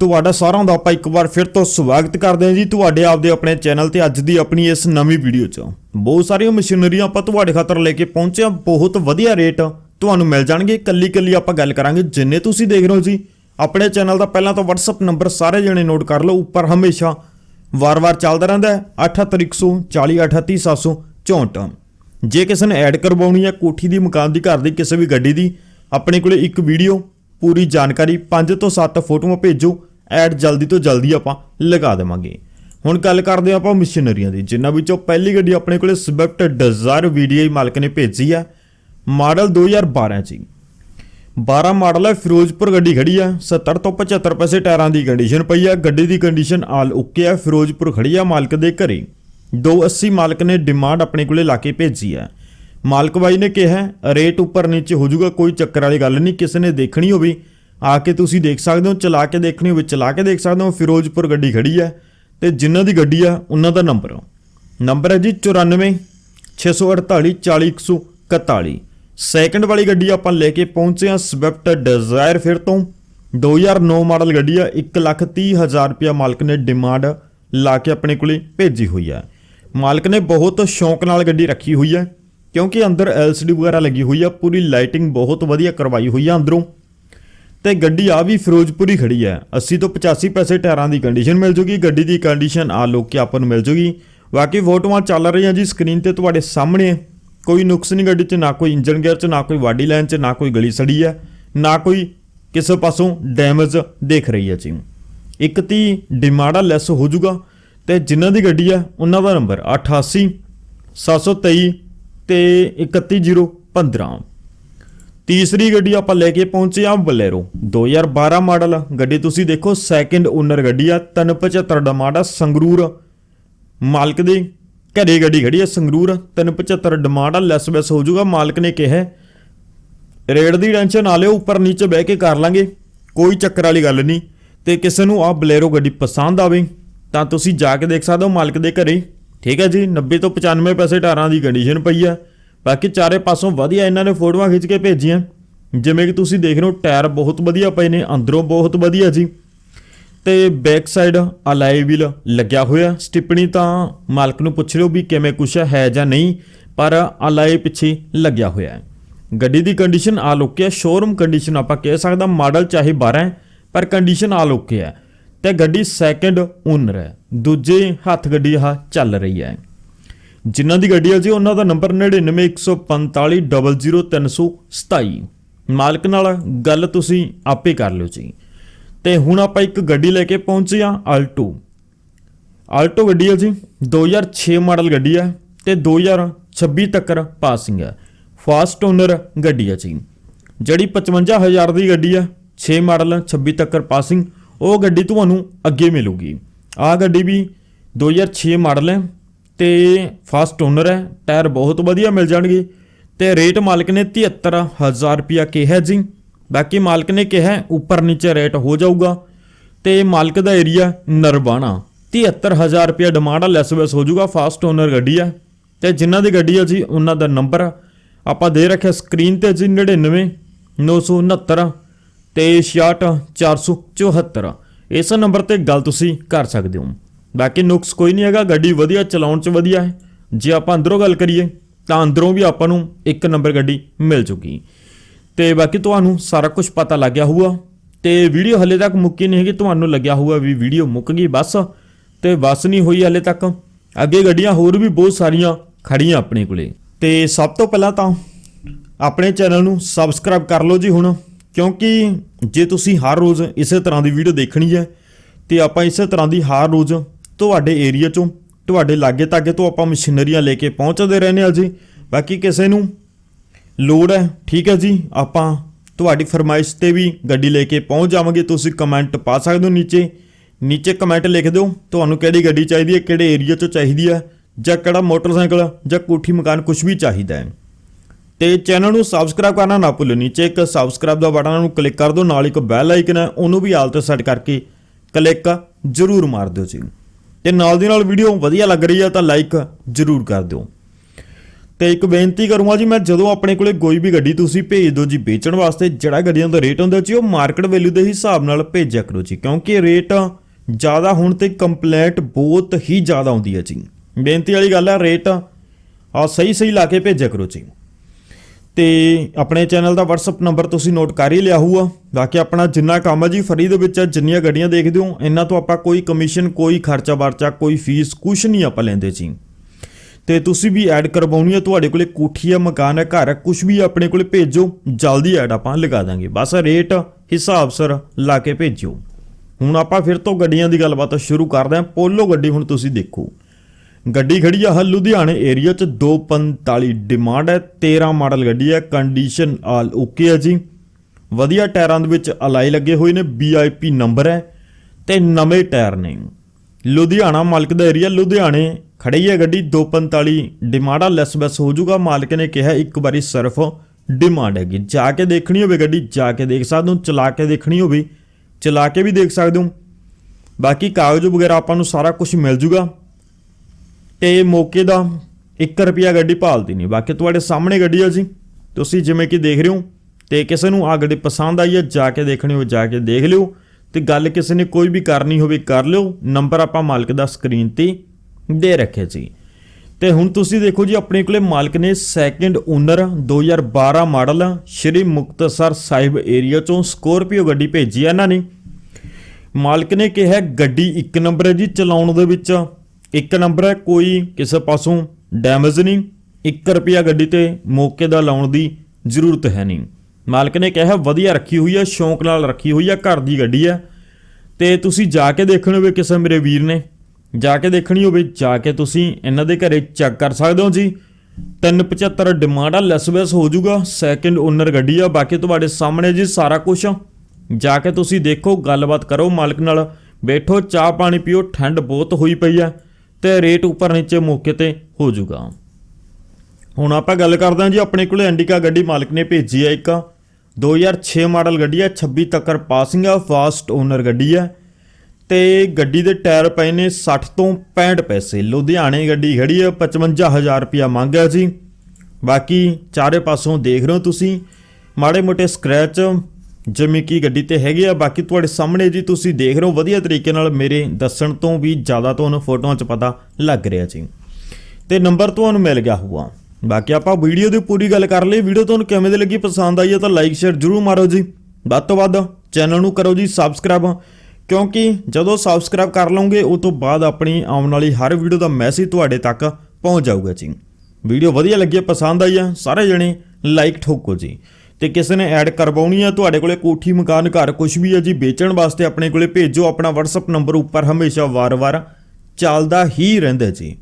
ਤੁਹਾਡਾ ਸਾਰਿਆਂ ਦਾ ਆਪਾਂ ਇੱਕ ਵਾਰ ਫਿਰ ਤੋਂ ਸਵਾਗਤ ਕਰਦੇ ਹਾਂ ਜੀ ਤੁਹਾਡੇ ਆਪਦੇ ਆਪਣੇ ਚੈਨਲ ਤੇ ਅੱਜ ਦੀ ਆਪਣੀ ਇਸ ਨਵੀਂ ਵੀਡੀਓ 'ਚ। ਬਹੁਤ ਸਾਰੀਆਂ ਮਸ਼ੀਨਰੀਆਂ ਆਪਾਂ ਤੁਹਾਡੇ ਖਾਤਰ ਲੈ ਕੇ ਪਹੁੰਚੇ ਹਾਂ, ਬਹੁਤ ਵਧੀਆ ਰੇਟ। ਤੁਹਾਨੂੰ ਮਿਲ ਜਾਣਗੇ ਕੱਲੀ ਕੱਲੀ ਆਪਾਂ ਗੱਲ ਕਰਾਂਗੇ, ਜਿੰਨੇ ਤੁਸੀਂ ਦੇਖ ਰਹੇ ਹੋ ਜੀ। ਆਪਣੇ ਚੈਨਲ ਦਾ ਪਹਿਲਾਂ ਤਾਂ WhatsApp ਨੰਬਰ ਸਾਰੇ ਜਣੇ ਨੋਟ ਕਰ ਲਓ, ਉੱਪਰ ਹਮੇਸ਼ਾ ਵਾਰ-ਵਾਰ ਚੱਲਦਾ ਰਹਿੰਦਾ ਹੈ 7840 ਜੇ ਕਿਸੇ ਨੇ ਐਡ ਕਰਵਾਉਣੀ ਹੈ, ਕੋਠੀ ਦੀ, ਮਕਾਨ ਦੀ, ਘਰ ਦੀ, ਕਿਸੇ ਵੀ ਗੱਡੀ ਦੀ, ਆਪਣੇ ਕੋਲੇ ਇੱਕ ਵੀਡੀਓ, ਪੂਰੀ ਜਾਣਕਾਰੀ 5 ਤੋਂ 7 ਫੋਟੋਆਂ ਭੇਜੋ। ਐਡ ਜਲਦੀ ਤੋਂ ਜਲਦੀ ਆਪਾਂ ਲਗਾ ਦੇਵਾਂਗੇ। ਹੁਣ ਗੱਲ ਕਰਦੇ ਹਾਂ ਆਪਾਂ ਮਸ਼ੀਨਰੀਆਂ ਦੀ। ਜਿਨ੍ਹਾਂ ਵਿੱਚੋਂ ਪਹਿਲੀ ਗੱਡੀ ਆਪਣੇ ਕੋਲੇ ਸਵਿਫਟ ਡਿਜ਼ਾਇਰ VDI ਮਾਲਕ ਨੇ ਭੇਜੀ ਹੈ ਮਾਡਲ 2012 ਚ 12 ਮਾਡਲ ਹੈ ਫਿਰੋਜ਼ਪੁਰ ਗੱਡੀ ਖੜੀ ਹੈ 70 ਤੋਂ 75 ਪੈਸੇ ਟਾਇਰਾਂ ਦੀ ਕੰਡੀਸ਼ਨ ਪਈ ਆ, ਗੱਡੀ ਦੀ ਕੰਡੀਸ਼ਨ ਆਲ ਓਕੇ ਆ, ਫਿਰੋਜ਼ਪੁਰ ਖੜੀ ਆ ਮਾਲਕ ਦੇ ਘਰੇ। 280 ਮਾਲਕ ਨੇ ਡਿਮਾਂਡ ਆਪਣੇ ਕੋਲੇ ਲਾ ਕੇ ਭੇਜੀ ਹੈ ਮਾਲਕ ਬਾਈ ਨੇ ਕਿਹਾ, ਰੇਟ ਉੱਪਰ ਨੀਚੇ ਹੋ ਜਾਊਗਾ, ਕੋਈ ਚੱਕਰ ਵਾਲੀ ਗੱਲ ਨਹੀਂ, ਕਿਸੇ ਨੇ ਦੇਖਣੀ ਹੋਵੇ ਆ ਕੇ ਤੁਸੀਂ ਦੇਖ ਸਕਦੇ ਹੋ, ਚਲਾ ਕੇ ਦੇਖਣੀ ਹੋਵੇ, ਚਲਾ ਕੇ ਦੇਖ ਸਕਦੇ ਹੋ, ਫਿਰੋਜ਼ਪੁਰ ਗੱਡੀ ਖੜੀ ਹੈ ਤੇ ਜਿਨ੍ਹਾਂ ਦੀ ਗੱਡੀ ਆ, ਉਹਨਾਂ ਦਾ ਨੰਬਰ ਨੰਬਰ ਹੈ ਜੀ 94 648 40141 ਸੈਕੰਡ ਵਾਲੀ ਗੱਡੀ ਆਪਾਂ ਲੈ ਕੇ ਪਹੁੰਚੇ ਹਾਂ ਸਵਿਫਟ ਡਿਜ਼ਾਇਰ ਫਿਰ ਤੋਂ। 2009 ਮਾਡਲ ਗੱਡੀ ਆ 130000 ਰੁਪਇਆ ਮਾਲਕ ਨੇ ਡਿਮਾਂਡ ਲਾ ਕੇ ਆਪਣੇ ਕੋਲੇ ਭੇਜੀ ਹੋਈ ਹੈ ਮਾਲਕ ਨੇ ਬਹੁਤ ਸ਼ੌਂਕ ਨਾਲ ਗੱਡੀ ਰੱਖੀ ਹੋਈ ਹੈ ਕਿਉਂਕਿ ਅੰਦਰ LCD ਵਗੈਰਾ ਲੱਗੀ ਹੋਈ ਆ, ਪੂਰੀ ਲਾਈਟਿੰਗ ਬਹੁਤ ਵਧੀਆ ਕਰਵਾਈ ਹੋਈ ਆ ਅੰਦਰੋਂ। ਤੇ ਗੱਡੀ ਆ ਵੀ ਫਿਰੋਜ਼ਪੁਰੀ ਖੜੀ ਹੈ। 80 ਤੋਂ 85 ਪੈਸੇ ਟਾਇਰਾਂ ਦੀ ਕੰਡੀਸ਼ਨ ਮਿਲ ਜੂਗੀ, ਗੱਡੀ ਦੀ ਕੰਡੀਸ਼ਨ ਆ ਲੋਕ ਕੇ ਆਪਾਂ ਨੂੰ ਮਿਲ ਜੂਗੀ। ਬਾਕੀ ਫੋਟੋਆਂ ਚੱਲ ਰਹੀਆਂ ਜੀ ਸਕਰੀਨ ਤੇ ਤੁਹਾਡੇ ਸਾਹਮਣੇ। ਕੋਈ ਨੁਕਸ ਨਹੀਂ ਗੱਡੀ 'ਚ, ਨਾ ਕੋਈ ਇੰਜਨ ਗੇਅਰ 'ਚ, ਨਾ ਕੋਈ ਵਾਡੀ ਲਾਈਨ 'ਚ, ਨਾ ਕੋਈ ਗਲੀ ਸੜੀ ਹੈ, ਨਾ ਕੋਈ ਕਿਸੇ ਪਾਸੋਂ ਡੈਮੇਜ ਦੇਖ ਰਹੀ ਹੈ ਜੀ। ਇੱਕ ਤੀ ਡਿਮਾਂਡਾ ਲੈਸ ਹੋ ਜੂਗਾ ਤੇ ਜਿਨ੍ਹਾਂ ਦੀ ਗੱਡੀ ਆ ਉਹਨਾਂ ਦਾ ਨੰਬਰ 88 723 ਤੇ 31015 ਤੀਸਰੀ ਗੱਡੀ ਆਪਾਂ ਲੈ ਕੇ ਪਹੁੰਚੇ ਆ ਬਲੇਰੋ। 2012 ਮਾਡਲ। ਗੱਡੀ ਤੁਸੀਂ ਦੇਖੋ ਸੈਕਿੰਡ ਓਨਰ ਗੱਡੀ ਆ 375 ਡਿਮਾਂਡ ਆ, ਸੰਗਰੂਰ। ਮਾਲਕ ਦੇ ਘਰੇ ਗੱਡੀ ਖੜੀ ਆ, ਸੰਗਰੂਰ। 375 ਡਿਮਾਂਡ ਆ, ਲੈਸ ਵੈਸ ਹੋ ਜਾਊਗਾ, ਮਾਲਕ ਨੇ ਕਿਹਾ। ਰੇਟ ਦੀ ਟੈਨਸ਼ਨ ਨਾ ਲਿਓ, ਉੱਪਰ ਨੀਚੇ ਬਹਿ ਕੇ ਕਰ ਲਾਂਗੇ, ਕੋਈ ਚੱਕਰ ਵਾਲੀ ਗੱਲ ਨਹੀਂ। ਤੇ ਕਿਸੇ ਨੂੰ ਆ ਬਲੇਰੋ ਗੱਡੀ ਪਸੰਦ ਆਵੇ, ਤਾਂ ਤੁਸੀਂ ਜਾ ਕੇ ਦੇਖ ਸਕਦੇ ਹੋ ਮਾਲਕ ਦੇ ਘਰੇ। ਠੀਕ ਹੈ ਜੀ 90 ਤੋਂ 95 ਪੈਸੇ ਟਾਰਾਂ ਦੀ ਕੰਡੀਸ਼ਨ ਪਈ ਆ। ਬਾਕੀ ਚਾਰੇ ਪਾਸੋਂ ਵਧੀਆ ਇਹਨਾਂ ਨੇ ਫੋਟੋਆਂ ਖਿੱਚ ਕੇ ਭੇਜੀਆਂ। ਜਿਵੇਂ ਕਿ ਤੁਸੀਂ ਦੇਖ ਰਹੇ ਹੋ, ਟਾਇਰ ਬਹੁਤ ਵਧੀਆ ਪਏ ਨੇ, ਅੰਦਰੋਂ ਬਹੁਤ ਵਧੀਆ ਜੀ। ਤੇ ਬੈਕ ਸਾਈਡ ਅਲਾਈ ਵੀਲ ਲੱਗਿਆ ਹੋਇਆ। ਸਟਿਪਣੀ ਤਾਂ ਮਾਲਕ ਨੂੰ ਪੁੱਛ ਲਿਓ ਵੀ ਕਿਵੇਂ ਕੁਛ ਹੈ ਜਾਂ ਨਹੀਂ, ਪਰ ਅਲਾਈ ਪਿੱਛੇ ਲੱਗਿਆ ਹੋਇਆ ਹੈ। ਗੱਡੀ ਦੀ ਕੰਡੀਸ਼ਨ ਆਲ ਓਕੇ ਹੈ ਸ਼ੋਰੂਮ ਕੰਡੀਸ਼ਨ ਆਪਾਂ ਕਹਿ ਸਕਦਾ ਮਾਡਲ ਚਾਹੇ 12 ਹੈ, ਪਰ ਕੰਡੀਸ਼ਨ ਆਲ ਓਕੇ ਹੈ। ਤੇ ਗੱਡੀ ਸੈਕੰਡ ਓਨਰ ਹੈ, ਦੂਜੇ ਹੱਥ ਗੱਡੀ ਆ ਚੱਲ ਰਹੀ ਹੈ। ਜਿਨ੍ਹਾਂ ਦੀ ਗੱਡੀ ਹੈ ਜੀ, ਉਹਨਾਂ ਦਾ ਨੰਬਰ 9914500327 ਮਾਲਕ ਨਾਲ ਗੱਲ ਤੁਸੀਂ ਆਪੇ ਕਰ ਲਿਓ ਜੀ। ਤੇ ਹੁਣ ਆਪਾਂ ਇੱਕ ਗੱਡੀ ਲੈ ਕੇ ਪਹੁੰਚੇ ਆ ਆਲਟੋ। ਆਲਟੋ ਗੱਡੀ ਹੈ ਜੀ 2006 ਮਾਡਲ ਗੱਡੀ ਹੈ ਤੇ 2026 ਤੱਕ ਪਾਸਿੰਗ ਹੈ ਫਾਸਟ ਓਨਰ ਗੱਡੀ ਹੈ ਜੀ। ਜਿਹੜੀ 55000 ਦੀ ਗੱਡੀ ਹੈ 6 ਮਾਡਲ 26 ਤੱਕ ਪਾਸਿੰਗ, ਉਹ ਗੱਡੀ ਤੁਹਾਨੂੰ ਅੱਗੇ ਮਿਲੂਗੀ। ਆ ਗੱਡੀ ਵੀ 2006 ਮਾਡਲ ਹੈ। ਤੇ ਫਾਸਟ ਓਨਰ ਹੈ ਟਾਇਰ ਬਹੁਤ ਵਧੀਆ ਮਿਲ ਜਾਣਗੇ। ਤੇ ਰੇਟ ਮਾਲਕ ਨੇ 73000 ਰੁਪਿਆ ਕਿਹਾ ਜੀ। ਬਾਕੀ ਮਾਲਕ ਨੇ ਕਿਹਾ ਉੱਪਰ ਨੀਚੇ ਰੇਟ ਹੋ ਜਾਊਗਾ। ਤੇ ਮਾਲਕ ਦਾ ਏਰੀਆ ਨਰਵਾਣਾ। 73000 ਰੁਪਿਆ ਡਿਮਾਂਡ ਆ ਲੈਸ ਵੈਸ ਹੋ ਜਾਊਗਾ। ਫਾਸਟ ਓਨਰ ਗੱਡੀ ਆ। ਤੇ ਜਿਨ੍ਹਾਂ ਦੀ ਗੱਡੀ ਆ ਜੀ, ਉਹਨਾਂ ਦਾ ਨੰਬਰ ਆਪਾਂ ਦੇ ਰੱਖਿਆ ਸਕਰੀਨ ਤੇ ਜੀ 99 969 ਤੇ 66474 ਇਸ ਨੰਬਰ ਤੇ ਗੱਲ ਤੁਸੀਂ ਕਰ ਸਕਦੇ ਹੋ। ਬਾਕੀ ਨੁਕਸ ਕੋਈ ਨਹੀਂ ਹੈਗਾ, ਗੱਡੀ ਵਧੀਆ ਚਲਾਉਣ 'ਚ ਵਧੀਆ ਹੈ। ਜੇ ਆਪਾਂ ਅੰਦਰੋਂ ਗੱਲ ਕਰੀਏ, ਤਾਂ ਅੰਦਰੋਂ ਵੀ ਆਪਾਂ ਨੂੰ ਇੱਕ ਨੰਬਰ ਗੱਡੀ ਮਿਲ ਚੁੱਕੀ ਤੇ ਬਾਕੀ ਤੁਹਾਨੂੰ ਸਾਰਾ ਕੁਝ ਪਤਾ ਲੱਗ ਗਿਆ ਹੋਊਗਾ। ਤੇ ਵੀਡੀਓ ਹਲੇ ਤੱਕ ਮੁੱਕੀ ਨਹੀਂ ਹੈਗੀ, ਤੁਹਾਨੂੰ ਲੱਗਿਆ ਹੋਊਗਾ ਵੀ ਵੀਡੀਓ ਮੁੱਕ ਗਈ ਬਸ। ਤੇ ਬਸ ਨਹੀਂ ਹੋਈ ਹਲੇ ਤੱਕ। ਅੱਗੇ ਗੱਡੀਆਂ ਹੋਰ ਵੀ ਬਹੁਤ ਸਾਰੀਆਂ ਖੜੀਆਂ ਆਪਣੇ ਕੋਲੇ। ਤੇ ਸਭ ਤੋਂ ਪਹਿਲਾਂ ਤਾਂ ਆਪਣੇ ਚੈਨਲ ਨੂੰ ਸਬਸਕ੍ਰਾਈਬ ਕਰ ਲਓ ਜੀ ਹੁਣ, ਕਿਉਂਕਿ ਜੇ ਤੁਸੀਂ ਹਰ ਰੋਜ਼ ਇਸੇ ਤਰ੍ਹਾਂ ਦੀ ਵੀਡੀਓ ਦੇਖਣੀ ਹੈ, ਤੇ ਆਪਾਂ ਇਸੇ ਤਰ੍ਹਾਂ ਦੀ ਹਰ ਰੋਜ਼ ਤੁਹਾਡੇ ਏਰੀਆ ਚੋਂ, ਤੁਹਾਡੇ ਲਾਗੇ ਤਾਗੇ ਤੋਂ ਆਪਾਂ ਮਸ਼ੀਨਰੀਆਂ ਲੈ ਕੇ ਪਹੁੰਚਦੇ ਰਹਿੰਦੇ ਹਾਂ ਜੀ। ਬਾਕੀ ਕਿਸੇ ਨੂੰ ਲੋੜ ਹੈ, ਠੀਕ ਹੈ ਜੀ, ਆਪਾਂ ਤੁਹਾਡੀ ਫਰਮਾਇਸ਼ ਤੇ ਵੀ ਗੱਡੀ ਲੈ ਕੇ ਪਹੁੰਚ ਜਾਵਾਂਗੇ। ਤੁਸੀਂ ਕਮੈਂਟ ਪਾ ਸਕਦੇ ਹੋ ਨੀਚੇ। ਨੀਚੇ ਕਮੈਂਟ ਲਿਖ ਦਿਓ, ਤੁਹਾਨੂੰ ਕਿਹੜੀ ਗੱਡੀ ਚਾਹੀਦੀ ਹੈ, ਕਿਹੜੇ ਏਰੀਆ 'ਚੋਂ ਚਾਹੀਦੀ ਹੈ, ਜਾਂ ਕਿਹੜਾ ਮੋਟਰਸਾਈਕਲ, ਜਾਂ ਕੋਠੀ ਮਕਾਨ ਕੁਝ ਵੀ ਚਾਹੀਦਾ ਹੈ। ਤੇ ਚੈਨਲ ਨੂੰ ਸਬਸਕ੍ਰਾਈਬ ਕਰਨਾ ਨਾ ਭੁੱਲੋ, ਨੀਚੇ ਇੱਕ ਸਬਸਕ੍ਰਾਈਬ ਦਾ ਬਟਨ ਨੂੰ ਕਲਿੱਕ ਕਰ ਦਿਓ, ਨਾਲ ਇੱਕ ਬੈਲ ਆਈਕਨ ਹੈ, ਉਹਨੂੰ ਵੀ ਆਲ ਤੇ ਸੈੱਟ ਕਰਕੇ ਕਲਿੱਕ ਜ਼ਰੂਰ ਮਾਰ ਦਿਓ ਜੀ। ਤੇ ਨਾਲ ਦੀ ਨਾਲ ਵੀਡੀਓ ਵਧੀਆ ਲੱਗ ਰਹੀ ਹੈ ਤਾਂ ਲਾਈਕ ਜ਼ਰੂਰ ਕਰ ਦਿਓ। ਤੇ ਇੱਕ ਬੇਨਤੀ ਕਰੂੰਗਾ ਜੀ, ਮੈਂ ਜਦੋਂ ਆਪਣੇ ਕੋਲੇ ਕੋਈ ਵੀ ਗੱਡੀ ਤੁਸੀਂ ਭੇਜ ਦਿਓ ਜੀ ਵੇਚਣ ਵਾਸਤੇ, ਜਿਹੜਾ ਗੱਡੀਆਂ ਦਾ ਰੇਟ ਹੁੰਦਾ ਜੀ, ਉਹ ਮਾਰਕੀਟ ਵੈਲਿਊ ਦੇ ਹਿਸਾਬ ਨਾਲ ਭੇਜਿਆ ਕਰੋ ਜੀ, ਕਿਉਂਕਿ ਰੇਟ ਜ਼ਿਆਦਾ ਹੋਣ ਤੇ ਕੰਪਲੇਂਟ ਬਹੁਤ ਹੀ ਜ਼ਿਆਦਾ ਆਉਂਦੀ ਹੈ ਜੀ। ਬੇਨਤੀ ਵਾਲੀ ਗੱਲ ਹੈ ਰੇਟ ਆ ਸਹੀ ਸਹੀ ਲਾ ਕੇ ਭੇਜਿਆ ਕਰੋ ਜੀ। ਤੇ ਆਪਣੇ ਚੈਨਲ ਦਾ WhatsApp ਨੰਬਰ ਤੁਸੀਂ ਨੋਟ ਕਰ ਹੀ ਲਿਆ ਹੋਊਗਾ। ਬਾਕੀ ਆਪਣਾ ਜਿੰਨਾ ਕੰਮ ਹੈ ਜੀ ਫਰੀ ਦੇ ਵਿੱਚ ਜਿੰਨੀਆਂ ਗੱਡੀਆਂ ਦੇਖਦੇ ਹੋ, ਇਹਨਾਂ ਤੋਂ ਆਪਾਂ ਕੋਈ ਕਮਿਸ਼ਨ ਕੋਈ ਖਰਚਾ ਵਰਚਾ, ਕੋਈ ਫੀਸ ਕੁਝ ਨਹੀਂ ਆਪਾਂ ਲੈਂਦੇ ਜੀ। ਤੇ ਤੁਸੀਂ ਵੀ ਐਡ ਕਰਵਾਉਣੀ ਹੈ ਤੁਹਾਡੇ ਕੋਲੇ ਕੋਠੀ ਹੈ ਮਕਾਨ ਹੈ ਘਰ ਹੈ ਕੁਝ ਵੀ ਆਪਣੇ ਕੋਲੇ ਭੇਜੋ, ਜਲਦੀ ਐਡ ਆਪਾਂ ਲਗਾ ਦਾਂਗੇ। ਬਸ ਰੇਟ ਹਿਸਾਬ ਸਰ ਲਾ ਕੇ ਭੇਜਿਓ। ਹੁਣ ਆਪਾਂ ਫਿਰ ਤੋਂ ਗੱਡੀਆਂ ਦੀ ਗੱਲਬਾਤ ਸ਼ੁਰੂ ਕਰਦੇ ਹਾਂ। ਪੋਲੋ ਗੱਡੀ ਹੁਣ ਤੁਸੀਂ ਦੇਖੋ। ਗੱਡੀ ਖੜੀ ਆ ਲੁਧਿਆਣੇ ਏਰੀਆ ਚ 245 ਡਿਮਾਂਡ ਹੈ 13 ਮਾਡਲ ਗੱਡੀ ਹੈ ਕੰਡੀਸ਼ਨ ਆਲ ਓਕੇ ਹੈ ਜੀ। ਵਧੀਆ ਟਾਇਰਾਂ ਦੇ ਵਿੱਚ ਅਲਾਈ ਲੱਗੇ ਹੋਏ ਨੇ VIP ਨੰਬਰ ਹੈ ਤੇ ਨਵੇਂ ਟਾਇਰ ਨੇ। ਲੁਧਿਆਣਾ ਮਾਲਕ ਦਾ ਏਰੀਆ, ਲੁਧਿਆਣੇ ਖੜੀ ਹੈ ਗੱਡੀ 245 ਡਿਮਾਂਡ ਆ ਲੈਸ ਬੈਸ ਹੋ ਜਾਊਗਾ, ਮਾਲਕ ਨੇ ਕਿਹਾ ਇੱਕ ਵਾਰੀ ਸਿਰਫ ਡਿਮਾਂਡ ਹੈਗੀ। ਜਾ ਕੇ ਦੇਖਣੀ ਹੋਵੇ ਗੱਡੀ, ਜਾ ਕੇ ਦੇਖ ਸਕਦੇ ਹੋ, ਚਲਾ ਕੇ ਦੇਖਣੀ ਹੋਵੇ, ਚਲਾ ਕੇ ਵੀ ਦੇਖ ਸਕਦੇ ਹੋ। ਬਾਕੀ ਕਾਗਜ਼ ਵਗੈਰਾ ਆਪਾਂ ਨੂੰ ਸਾਰਾ ਕੁਝ ਮਿਲ ਜੂਗਾ ਤੇ ਮੌਕੇ ਦਾ 1 ਰੁਪਿਆ ਗੱਡੀ ਭਾਲਦੀ ਨਹੀਂ। ਬਾਕੀ ਤੁਹਾਡੇ ਸਾਹਮਣੇ ਗੱਡੀ ਆ ਜੀ। ਤੁਸੀਂ ਜਿਵੇਂ ਕਿ ਦੇਖ ਰਹੇ ਹੋ ਤੇ ਕਿਸੇ ਨੂੰ ਆ ਗੱਡੀ ਪਸੰਦ ਆਈ ਹੈ, ਜਾ ਕੇ ਦੇਖਣੀ ਹੋ ਜਾ ਕੇ ਦੇਖ ਲਿਓ ਤੇ ਗੱਲ ਕਿਸੇ ਨੇ ਕੋਈ ਵੀ ਕਰਨੀ ਹੋਵੇ ਕਰ ਲਿਓ। ਨੰਬਰ ਆਪਾਂ ਮਾਲਕ ਦਾ ਸਕਰੀਨ ਤੇ ਦੇ ਰੱਖਿਆ ਜੀ। ਤੇ ਹੁਣ ਤੁਸੀਂ ਦੇਖੋ ਜੀ, ਆਪਣੇ ਕੋਲੇ ਮਾਲਕ ਨੇ second owner 2012 model Shri Muktsar Sahib area ਚੋਂ ਸਕੋਰਪੀਓ ਗੱਡੀ ਭੇਜੀ ਹੈ ਇਹਨਾਂ ਨੇ। ਮਾਲਕ ਨੇ ਕਿਹਾ, ਗੱਡੀ ਇੱਕ ਨੰਬਰ ਹੈ ਜੀ, ਚਲਾਉਣ ਦੇ ਵਿੱਚ ਇੱਕ ਨੰਬਰ ਹੈ, ਕੋਈ ਕਿਸੇ ਪਾਸੋਂ ਡੈਮੇਜ ਨਹੀਂ 1 ਰੁਪਿਆ ਗੱਡੀ ਤੇ ਮੌਕੇ ਦਾ ਲਾਉਣ ਦੀ ਜ਼ਰੂਰਤ ਹੈ ਨਹੀਂ। ਮਾਲਕ ਨੇ ਕਿਹਾ, ਵਧੀਆ ਰੱਖੀ ਹੋਈ ਹੈ, ਸ਼ੌਂਕ ਨਾਲ ਰੱਖੀ ਹੋਈ ਹੈ, ਘਰ ਦੀ ਗੱਡੀ ਹੈ। ਤੇ ਤੁਸੀਂ ਜਾ ਕੇ ਦੇਖਣ ਹੋਵੇ ਕਿਸੇ ਮੇਰੇ ਵੀਰ ਨੇ। ਜਾ ਕੇ ਦੇਖਣੀ ਹੋਵੇ, ਜਾ ਕੇ ਤੁਸੀਂ ਇਹਨਾਂ ਦੇ ਘਰੇ ਚੈੱਕ ਕਰ ਸਕਦੇ ਹੋ ਜੀ। 375 ਡਿਮਾਂਡ ਆ ਲੈਸ ਵੈਸ ਹੋ ਜਾਊਗਾ ਸੈਕੰਡ ਓਨਰ ਗੱਡੀ ਆ, ਬਾਕੀ ਤੁਹਾਡੇ ਸਾਹਮਣੇ ਜੀ ਸਾਰਾ ਕੁਝ ਜਾ ਕੇ ਤੁਸੀਂ ਦੇਖੋ, ਗੱਲਬਾਤ ਕਰੋ, ਮਾਲਕ ਨਾਲ ਬੈਠੋ, ਚਾਹ ਪਾਣੀ ਪੀਓ, ਠੰਡ ਬਹੁਤ ਹੋਈ ਪਈ ਆ। ਤੇ ਰੇਟ ਉੱਪਰ ਨੀਚੇ ਮੌਕੇ ਤੇ ਹੋ ਜਾਊਗਾ। ਹੁਣ ਆਪਾਂ ਗੱਲ ਕਰਦੇ ਹਾਂ ਜੀ, ਆਪਣੇ ਕੋਲ ਇੰਡੀਕਾ ਗੱਡੀ ਮਾਲਕ ਨੇ ਭੇਜੀ ਹੈ ਇੱਕ। 2006 ਮਾਡਲ ਗੱਡੀ ਹੈ 26 ਤੱਕਰ ਪਾਸਿੰਗ ਆ ਫਾਸਟ ਓਨਰ ਗੱਡੀ ਹੈ। ਤੇ ਗੱਡੀ ਦੇ ਟਾਇਰ ਪਏ ਨੇ 60 ਤੋਂ 65 ਪੈਸੇ। ਲੁਧਿਆਣੇ ਗੱਡੀ ਖੜੀ ਹੈ 55000 ਰੁਪਿਆ ਮੰਗਿਆ ਜੀ। ਬਾਕੀ ਚਾਰੇ ਪਾਸੋਂ ਦੇਖ ਰਹੇ ਹੋ ਤੁਸੀਂ, ਮਾੜੇ ਮੋਟੇ ਸਕ੍ਰੈਚ ਜਿਵੇਂ ਕਿ ਗੱਡੀ ਤੇ ਹੈਗੇ ਆ, ਬਾਕੀ ਤੁਹਾਡੇ ਸਾਹਮਣੇ ਜੀ ਤੁਸੀਂ ਦੇਖ ਰਹੇ ਹੋ, ਵਧੀਆ ਤਰੀਕੇ ਨਾਲ ਮੇਰੇ ਦੱਸਣ ਤੋਂ ਵੀ ਜ਼ਿਆਦਾ ਤੁਹਾਨੂੰ ਫੋਟੋਆਂ 'ਚ ਪਤਾ ਲੱਗ ਰਿਹਾ ਜੀ। ਤੇ ਨੰਬਰ ਤੁਹਾਨੂੰ ਮਿਲ ਗਿਆ ਹੋਊਗਾ। ਬਾਕੀ ਆਪਾਂ ਵੀਡੀਓ ਦੀ ਪੂਰੀ ਗੱਲ ਕਰ ਲਈ, ਵੀਡੀਓ ਤੁਹਾਨੂੰ ਕਿਵੇਂ ਦੀ ਲੱਗੀ, ਪਸੰਦ ਆਈ ਹੈ ਤਾਂ ਲਾਈਕ, ਸ਼ੇਅਰ ਜਰੂਰ ਮਾਰੋ ਜੀ। ਵੱਧ ਤੋਂ ਵੱਧ ਚੈਨਲ ਨੂੰ ਕਰੋ ਜੀ ਸਬਸਕ੍ਰਾਈਬ ਕਿਉਂਕਿ ਜਦੋਂ ਸਬਸਕ੍ਰਾਈਬ ਕਰ ਲਓਗੇ ਉਸ ਤੋਂ ਬਾਅਦ ਆਪਣੀ ਆਉਣ ਵਾਲੀ ਹਰ ਵੀਡੀਓ ਦਾ ਮੈਸੇਜ ਤੁਹਾਡੇ ਤੱਕ ਪਹੁੰਚ ਜਾਊਗਾ ਜੀ। ਵੀਡੀਓ ਵਧੀਆ ਲੱਗੀ ਪਸੰਦ ਆਈ ਹੈ ਸਾਰੇ ਜਣੇ ਲਾਈਕ ਠੋਕੋ ਜੀ। ਤੇ ਕਿਸੇ ਨੇ ਐਡ ਕਰਵਾਉਣੀ ਆ, ਤੁਹਾਡੇ ਕੋਲੇ ਕੋਠੀ, ਮਕਾਨ, ਘਰ ਕੁਝ ਵੀ ਹੈ ਜੀ, ਵੇਚਣ ਵਾਸਤੇ ਆਪਣੇ ਕੋਲੇ ਭੇਜੋ, ਆਪਣਾ WhatsApp ਨੰਬਰ ਉੱਪਰ ਹਮੇਸ਼ਾ ਵਾਰ-ਵਾਰ ਚੱਲਦਾ ਹੀ ਰਹਿੰਦਾ ਜੀ।